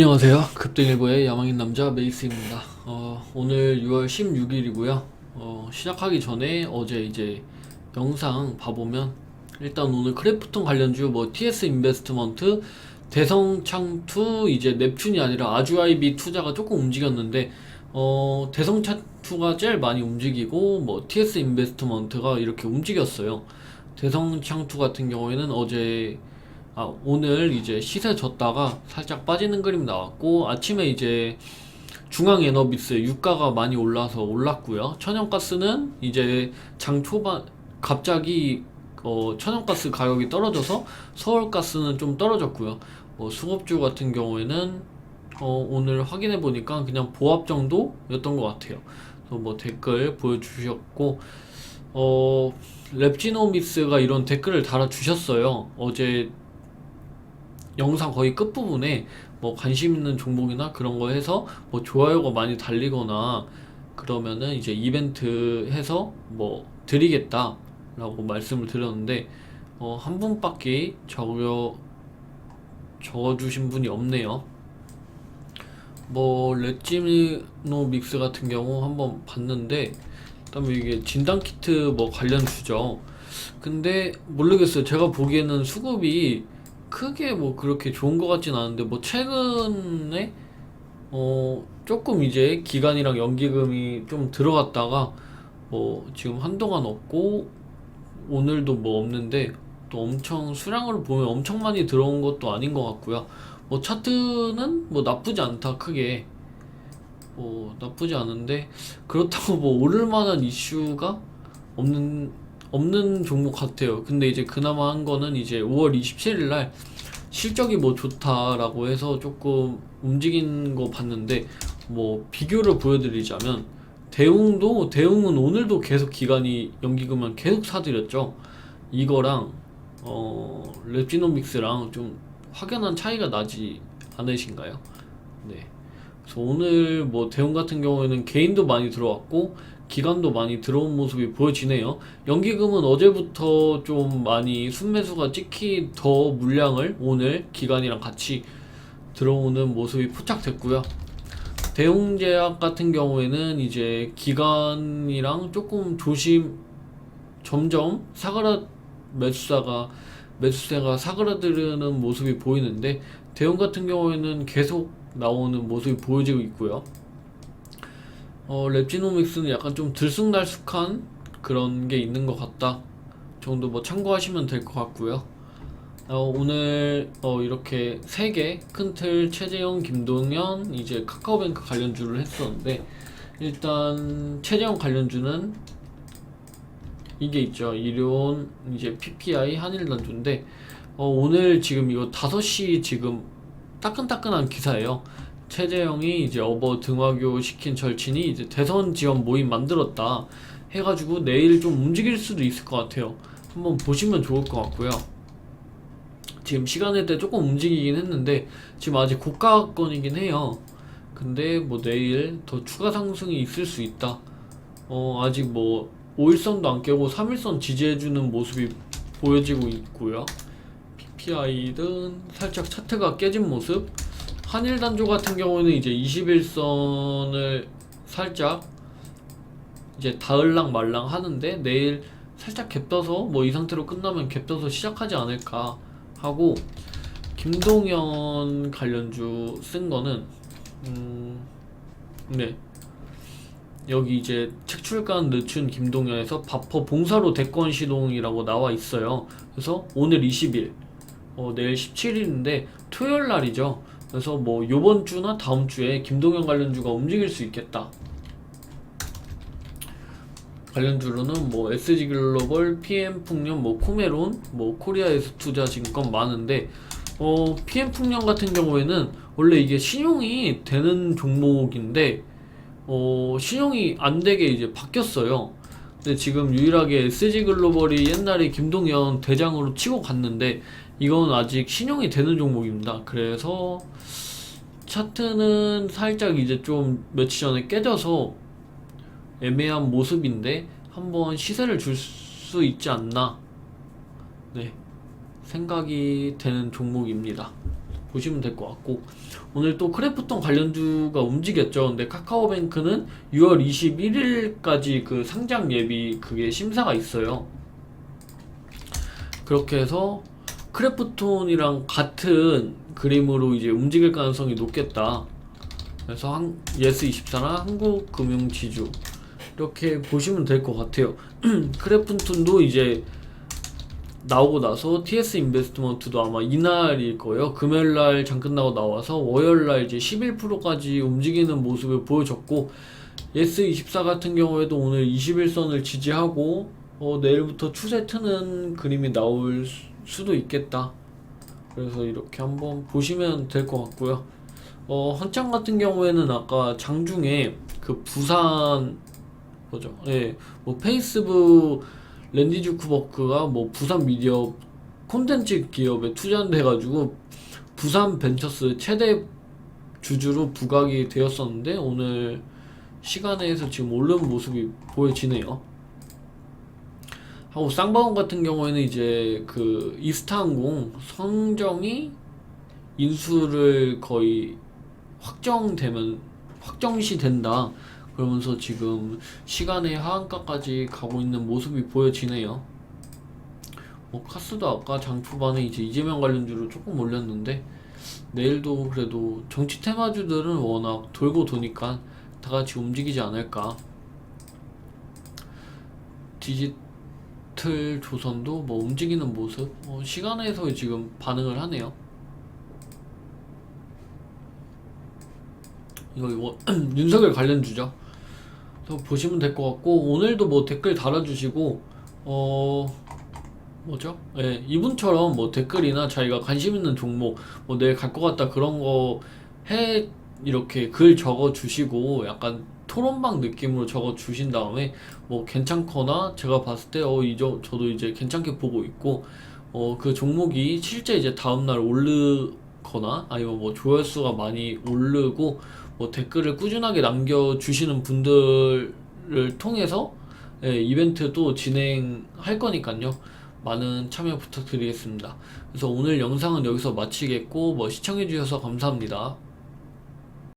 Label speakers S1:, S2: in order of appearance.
S1: 안녕하세요. 급등일보의 야망인 남자 메이스입니다. 어, 오늘 6월 16일이고요. 어, 시작하기 전에 어제 이제 영상 봐보면 일단 오늘 크래프톤 관련주 뭐 TS 인베스트먼트, 대성창투 이제 넵튠이 아니라 아주아이비 투자가 조금 움직였는데 어, 대성창투가 제일 많이 움직이고 뭐 TS 인베스트먼트가 이렇게 움직였어요. 대성창투 같은 경우에는 어제 아, 오늘 이제 시세 졌다가 살짝 빠지는 그림 나왔고 아침에 이제 중앙에너비스 유가가 많이 올라서 올랐고요. 천연가스는 이제 장 초반 갑자기 어, 천연가스 가격이 떨어져서 서울가스는 좀 떨어졌고요. 뭐 수급주 같은 경우에는 어, 오늘 확인해 보니까 그냥 보합 정도였던 것 같아요. 뭐 댓글 보여주셨고 어, 랩지노미스가 이런 댓글을 달아주셨어요. 어제 영상 거의 끝부분에 뭐 관심 있는 종목이나 그런 거 해서 뭐 좋아요가 많이 달리거나 그러면은 이제 이벤트 해서 뭐 드리겠다 라고 말씀을 드렸는데 어, 한 분밖에 적어 적어주신 분이 없네요. 뭐 레지노 믹스 같은 경우 한번 봤는데 그다음에 이게 진단 키트 뭐 관련 주죠. 근데 모르겠어요. 제가 보기에는 수급이 크게 뭐 그렇게 좋은 것 같진 않은데 뭐 최근에 어 조금 이제 기간이랑 연기금이 좀 들어갔다가 뭐 지금 한동안 없고 오늘도 뭐 없는데 또 엄청 수량으로 보면 엄청 많이 들어온 것도 아닌 것 같고요. 뭐 차트는 뭐 나쁘지 않다 크게 뭐 나쁘지 않은데 그렇다고 뭐 오를 만한 이슈가 없는 없는 종목 같아요. 근데 이제 그나마 한 거는 이제 5월 27일 날 실적이 뭐 좋다라고 해서 조금 움직인 거 봤는데 뭐 비교를 보여드리자면 대웅도 대웅은 오늘도 계속 기간이 연기금을 계속 사들였죠. 이거랑 어 랩지노믹스랑 좀 확연한 차이가 나지 않으신가요? 네. 그래서 오늘 뭐 대웅 같은 경우에는 개인도 많이 들어왔고 기간도 많이 들어온 모습이 보여지네요. 연기금은 어제부터 좀 많이 순매수가 찍히 더 물량을 오늘 기간이랑 같이 들어오는 모습이 포착됐고요. 대웅제약 같은 경우에는 이제 기간이랑 조금 조심 점점 사그라 매수사가 매수세가 사그라드는 모습이 보이는데 대웅 같은 경우에는 계속 나오는 모습이 보여지고 있고요. 어, 랩지노믹스는 약간 좀 들쑥날쑥한 그런 게 있는 것 같다 정도 뭐 참고하시면 될 것 같고요. 어, 오늘 어, 이렇게 세 개 큰 틀 최재형, 김동현 이제 카카오뱅크 관련주를 했었는데 일단 최재형 관련주는 이게 있죠. 이론 이제 PPI 한일단주인데 어, 오늘 지금 이거 5시 지금 따끈따끈한 기사예요. 최재형이 이제 어버 등화교 시킨 절친이 이제 대선 지원 모임 만들었다 해가지고 내일 좀 움직일 수도 있을 것 같아요. 한번 보시면 좋을 것 같고요. 지금 시간에 때 조금 움직이긴 했는데 지금 아직 고가권이긴 해요. 근데 뭐 내일 더 추가 상승이 있을 수 있다. 어 아직 뭐 5일선도 안 깨고 3일선 지지해주는 모습이 보여지고 있고요. PPI든 살짝 차트가 깨진 모습. 한일 단조 같은 경우는 이제 21선을 살짝 이제 닿을랑 말랑 하는데 내일 살짝 갭 떠서 뭐 이 상태로 끝나면 갭 떠서 시작하지 않을까 하고 김동현 관련주 쓴 거는 음, 네 여기 이제 책출간 늦춘 김동현에서 바퍼 봉사로 대권 시동이라고 나와 있어요. 그래서 오늘 20일, 어, 내일 17일인데 토요일 날이죠. 그래서 뭐 요번 주나 다음 주에 김동현 관련주가 움직일 수 있겠다. 관련주로는 뭐 SG 글로벌, PM 풍년, 뭐 코메론, 뭐 코리아에서 투자 증권 많은데 어 PM 풍년 같은 경우에는 원래 이게 신용이 되는 종목인데 어 신용이 안 되게 이제 바뀌었어요. 근데 지금 유일하게 SG 글로벌이 옛날에 김동현 대장으로 치고 갔는데 이건 아직 신용이 되는 종목입니다. 그래서 차트는 살짝 이제 좀 며칠 전에 깨져서 애매한 모습인데 한번 시세를 줄 수 있지 않나 네 생각이 되는 종목입니다. 보시면 될 것 같고 오늘 또 크래프톤 관련주가 움직였죠. 근데 카카오뱅크는 6월 21일까지 그 상장 예비 그게 심사가 있어요. 그렇게 해서 크래프톤이랑 같은 그림으로 이제 움직일 가능성이 높겠다. 그래서 한, 예스24나 한국금융지주 이렇게 보시면 될 것 같아요. 크래프톤도 이제 나오고 나서 TS 인베스트먼트도 아마 이날일 거예요. 금요일 날 장 끝나고 나와서 월요일 날 이제 11%까지 움직이는 모습을 보여줬고 예스24 같은 경우에도 오늘 21선을 지지하고 어, 내일부터 추세 트는 그림이 나올 수- 수도 있겠다. 그래서 이렇게 한번 보시면 될 것 같고요. 어, 헌창 같은 경우에는 아까 장중에 그 부산 뭐죠? 예, 뭐 페이스북 랜디 주크버크가 뭐 부산 미디어 콘텐츠 기업에 투자한돼 가지고 부산 벤처스 최대 주주로 부각이 되었었는데 오늘 시간에서 지금 오르는 모습이 보여지네요. 하고 쌍방울 같은 경우에는 이제 그 이스타항공 성정이 인수를 거의 확정되면 확정시 된다. 그러면서 지금 시간의 하한가까지 가고 있는 모습이 보여지네요. 뭐 카스도 아까 장 초반에 이제 이재명 관련주로 조금 올렸는데 내일도 그래도 정치 테마주들은 워낙 돌고 도니까 다 같이 움직이지 않을까. 디지 털 조선도 뭐 움직이는 모습 어, 시간에서 지금 반응을 하네요. 이거 이거 윤석열 관련 주죠. 그래서 보시면 될 것 같고 오늘도 뭐 댓글 달아주시고 어 뭐죠? 예, 이분처럼 뭐 댓글이나 자기가 관심 있는 종목 뭐 내일 갈 것 같다 그런 거 해 이렇게 글 적어 주시고 약간 토론방 느낌으로 적어 주신 다음에 뭐 괜찮거나 제가 봤을 때 어 이저 저도 이제 괜찮게 보고 있고 어 그 종목이 실제 이제 다음날 오르거나 아니면 뭐 조회수가 많이 오르고 뭐 댓글을 꾸준하게 남겨주시는 분들을 통해서 예, 이벤트도 진행할 거니까요. 많은 참여 부탁드리겠습니다. 그래서 오늘 영상은 여기서 마치겠고 뭐 시청해주셔서 감사합니다.